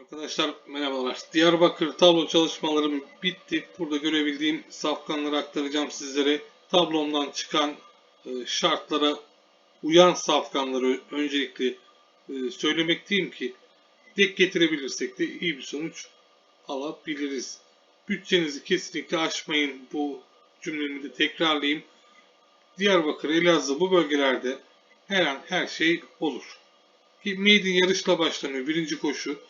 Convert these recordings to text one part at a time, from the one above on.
Arkadaşlar merhabalar. Diyarbakır tablo çalışmalarım bitti. Burada görebildiğim safkanları aktaracağım sizlere. Tablomdan çıkan e, şartlara uyan safkanları öncelikle e, söylemekteyim ki tek getirebilirsek de iyi bir sonuç alabiliriz. Bütçenizi kesinlikle aşmayın. Bu cümlemi de tekrarlayayım. Diyarbakır, Elazığ bu bölgelerde her an her şey olur. Ki maiden yarışla başlanıyor birinci koşu.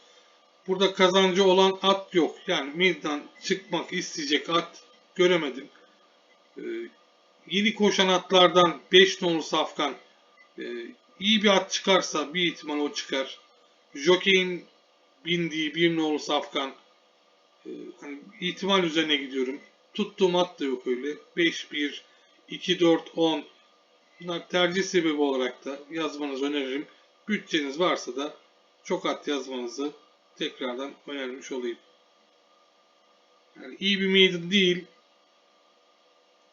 Burada kazancı olan at yok. Yani meydan çıkmak isteyecek at göremedim. Ee, yeni koşan atlardan 5 nolu safkan e, iyi bir at çıkarsa bir ihtimal o çıkar. Jockey'in bindiği bir nolu safkan e, hani ihtimal üzerine gidiyorum. Tuttuğum at da yok öyle. 5 1 2 4 10 Bunlar tercih sebebi olarak da yazmanızı öneririm. Bütçeniz varsa da çok at yazmanızı tekrardan önermiş olayım. Yani iyi bir maiden değil.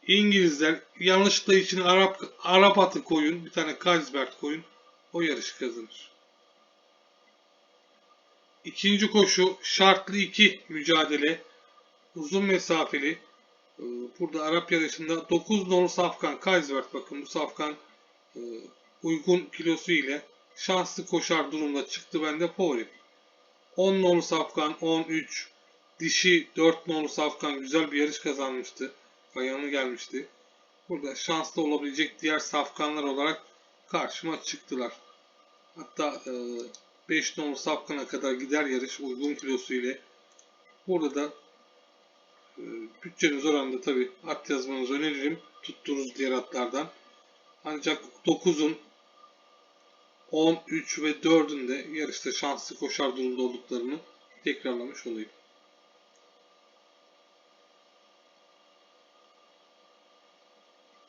İngilizler yanlışlıkla için Arap Arap atı koyun, bir tane Carlsberg koyun. O yarışı kazanır. İkinci koşu şartlı iki mücadele. Uzun mesafeli. Ee, Burada Arap yarışında 9 nolu safkan Carlsberg bakın bu safkan e, uygun kilosu ile şanslı koşar durumda çıktı bende favori. 10 nolu safkan 13 dişi 4 nolu safkan güzel bir yarış kazanmıştı. Bayanı gelmişti. Burada şanslı olabilecek diğer safkanlar olarak karşıma çıktılar. Hatta e, 5 nolu safkana kadar gider yarış uygun kilosu ile. Burada da e, bütçeniz oranında tabi at yazmanızı öneririm. Tuttuğunuz diğer atlardan. Ancak 9'un 10, 3 ve 4'ün de yarışta şanslı koşar durumda olduklarını tekrarlamış olayım.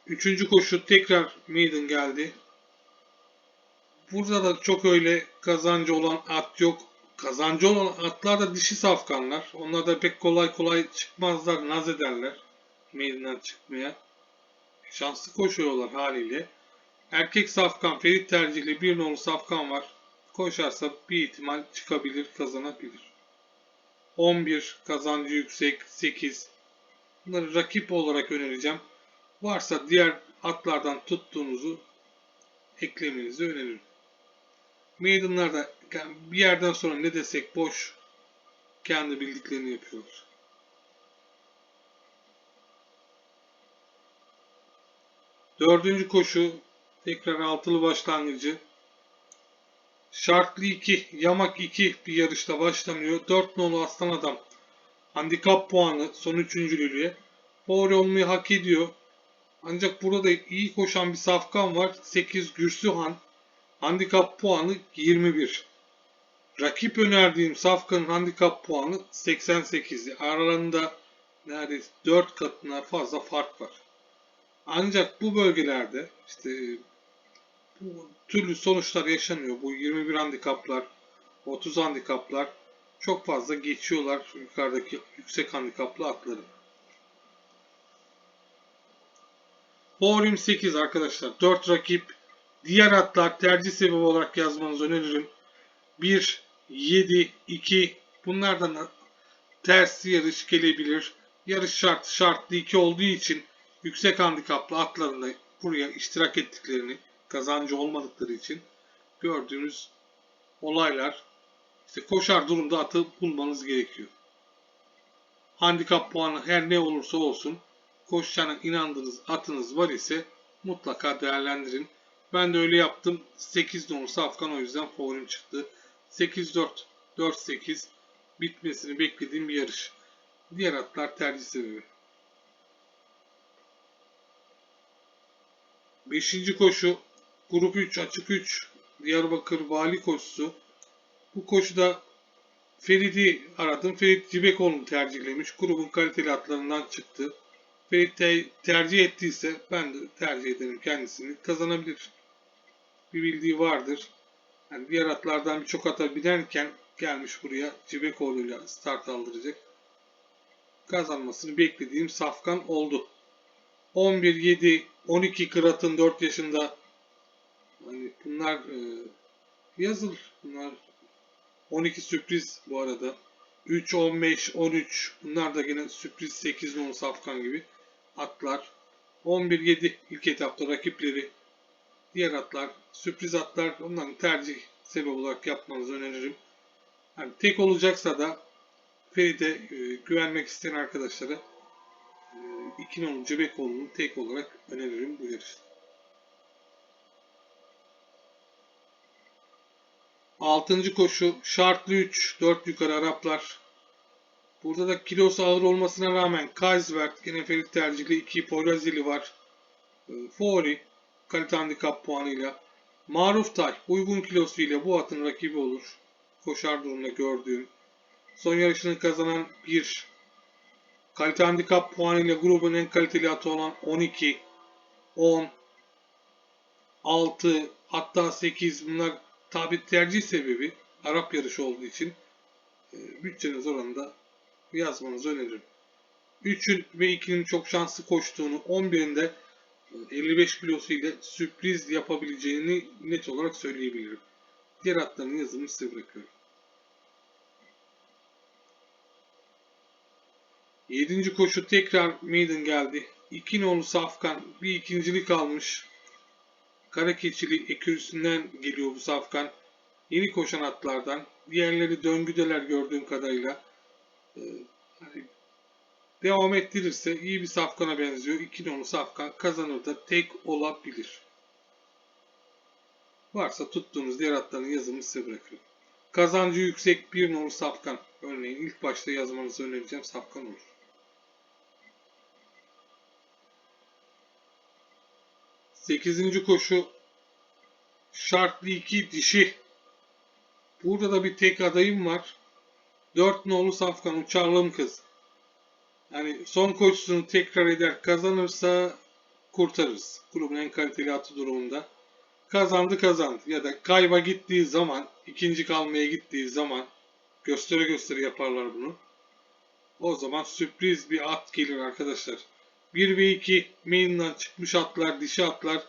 Üçüncü koşu tekrar maiden geldi. Burada da çok öyle kazancı olan at yok. Kazancı olan atlar da dişi safkanlar. Onlar da pek kolay kolay çıkmazlar, naz ederler. Maiden'den çıkmaya. Şanslı koşuyorlar haliyle. Erkek safkan Ferit tercihli bir nolu safkan var. Koşarsa bir ihtimal çıkabilir, kazanabilir. 11 kazancı yüksek, 8. Bunları rakip olarak önereceğim. Varsa diğer atlardan tuttuğunuzu eklemenizi öneririm. Maiden'larda bir yerden sonra ne desek boş kendi bildiklerini yapıyorlar. Dördüncü koşu tekrar altılı başlangıcı. Şartlı 2, yamak 2 bir yarışta başlanıyor. 4 nolu aslan adam. Handikap puanı son üçüncülüğe. Favori olmayı hak ediyor. Ancak burada da iyi koşan bir safkan var. 8 Gürsühan. Handikap puanı 21. Rakip önerdiğim safkanın handikap puanı 88. Aralarında neredeyse 4 katına fazla fark var. Ancak bu bölgelerde işte türlü sonuçlar yaşanıyor. Bu 21 handikaplar, 30 handikaplar çok fazla geçiyorlar yukarıdaki yüksek handikaplı atları. Favorim 8 arkadaşlar. 4 rakip. Diğer atlar tercih sebebi olarak yazmanızı öneririm. 1, 7, 2 bunlardan ters yarış gelebilir. Yarış şartı şartlı 2 olduğu için yüksek handikaplı atlarında buraya iştirak ettiklerini kazancı olmadıkları için gördüğünüz olaylar işte koşar durumda atı bulmanız gerekiyor. Handikap puanı her ne olursa olsun koşacağına inandığınız atınız var ise mutlaka değerlendirin. Ben de öyle yaptım. 8 nolu safkan o yüzden favorim çıktı. 8-4, 4-8 bitmesini beklediğim bir yarış. Diğer atlar tercih sebebi. Beşinci koşu Grup 3 açık 3 Diyarbakır Vali koşusu. Bu koşuda Ferit'i aradım. Ferit Cibekoğlu'nu tercihlemiş. Grubun kaliteli atlarından çıktı. Ferit te- tercih ettiyse ben de tercih ederim kendisini. Kazanabilir. Bir bildiği vardır. Yani diğer atlardan birçok ata binerken gelmiş buraya Cibekoğlu'yla start aldıracak. Kazanmasını beklediğim safkan oldu. 11, 7, 12 Kırat'ın 4 yaşında bunlar e, yazılır. Bunlar 12 sürpriz bu arada. 3, 15, 13 bunlar da gene sürpriz 8 nolu safkan gibi atlar. 11, 7 ilk etapta rakipleri. Diğer atlar, sürpriz atlar onların tercih sebebi olarak yapmanızı öneririm. Yani tek olacaksa da Feride e, güvenmek isteyen arkadaşlara e, iki nolu Cebekoğlu'nu tek olarak öneririm bu yarışta. Altıncı koşu şartlı 3 4 yukarı Araplar. Burada da kilosu ağır olmasına rağmen Kaisvert gene Ferit tercihli 2 Porazili var. E, Fori kalite handikap puanıyla. Maruf Tay uygun kilosuyla bu atın rakibi olur. Koşar durumda gördüğüm. Son yarışını kazanan 1. Kalite handikap puanıyla grubun en kaliteli atı olan 12, 10, 6 hatta 8 bunlar tabi tercih sebebi Arap yarışı olduğu için e, bütçeniz oranında yazmanızı öneririm. 3'ün ve 2'nin çok şanslı koştuğunu 11'inde 55 kilosu ile sürpriz yapabileceğini net olarak söyleyebilirim. Diğer atların yazımını size bırakıyorum. 7. koşu tekrar maiden geldi. 2 nolu Safkan bir ikincilik almış. Karakeçili ekürüsünden geliyor bu Safkan. Yeni koşan atlardan. Diğerleri döngüdeler gördüğüm kadarıyla. Ee, hani devam ettirirse iyi bir Safkan'a benziyor. 2 nolu Safkan kazanır da tek olabilir. Varsa tuttuğunuz diğer atların yazımını size bırakırım. Kazancı yüksek bir nolu Safkan. Örneğin ilk başta yazmanızı önereceğim Safkan olur. 8. koşu şartlı 2 dişi. Burada da bir tek adayım var. 4 nolu Safkan uçarlım kız. Yani son koşusunu tekrar eder kazanırsa kurtarırız. Grubun en kaliteli atı durumunda. Kazandı kazandı. Ya da kayba gittiği zaman, ikinci kalmaya gittiği zaman göstere göstere yaparlar bunu. O zaman sürpriz bir at gelir arkadaşlar. 1 ve 2 maiden'dan çıkmış atlar, dişi atlar.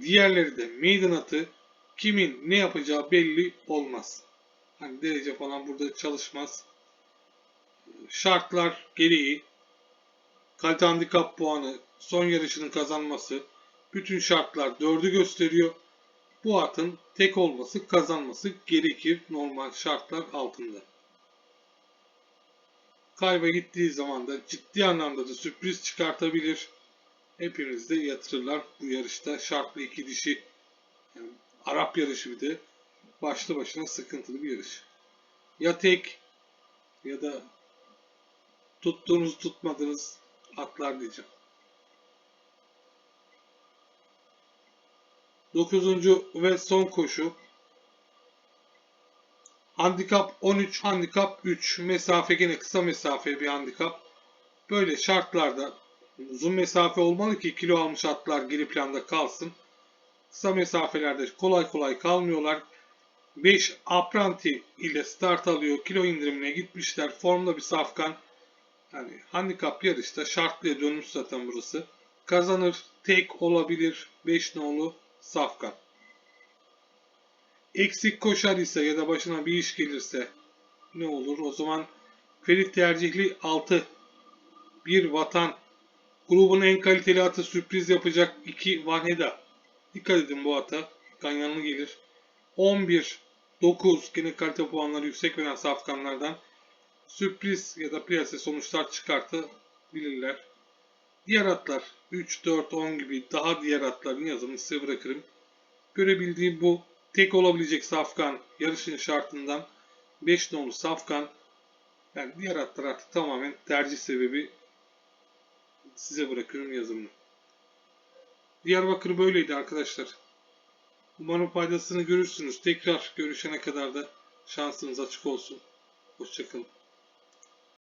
Diğerleri de maiden atı. Kimin ne yapacağı belli olmaz. Hani derece falan burada çalışmaz. Şartlar gereği kalite handikap puanı, son yarışının kazanması, bütün şartlar dördü gösteriyor. Bu atın tek olması, kazanması gerekir normal şartlar altında. Kayba gittiği zaman da ciddi anlamda da sürpriz çıkartabilir. Hepimiz de yatırırlar bu yarışta. Şartlı iki dişi yani Arap yarışı bir de başlı başına sıkıntılı bir yarış. Ya tek ya da tuttuğunuz tutmadığınız atlar diyeceğim. Dokuzuncu ve son koşu. Handikap 13, handikap 3. Mesafe gene kısa mesafe bir handikap. Böyle şartlarda uzun mesafe olmalı ki kilo almış atlar geri planda kalsın. Kısa mesafelerde kolay kolay kalmıyorlar. 5 apranti ile start alıyor. Kilo indirimine gitmişler. Formda bir safkan. Yani handikap yarışta şartlıya dönmüş zaten burası. Kazanır. Tek olabilir. 5 nolu safkan. Eksik koşar ise ya da başına bir iş gelirse ne olur? O zaman Ferit tercihli 6. Bir vatan. Grubun en kaliteli atı sürpriz yapacak 2 Vanheda. Dikkat edin bu ata. Ganyanlı gelir. 11. 9. Gene kalite puanları yüksek veren safkanlardan sürpriz ya da plase sonuçlar çıkartabilirler. Diğer atlar 3, 4, 10 gibi daha diğer atların yazımını size bırakırım. Görebildiğim bu tek olabilecek safkan yarışın şartından 5 nolu safkan yani diğer atlar artık tamamen tercih sebebi size bırakıyorum yazımını. Diyarbakır böyleydi arkadaşlar. Umarım faydasını görürsünüz. Tekrar görüşene kadar da şansınız açık olsun. Hoşçakalın.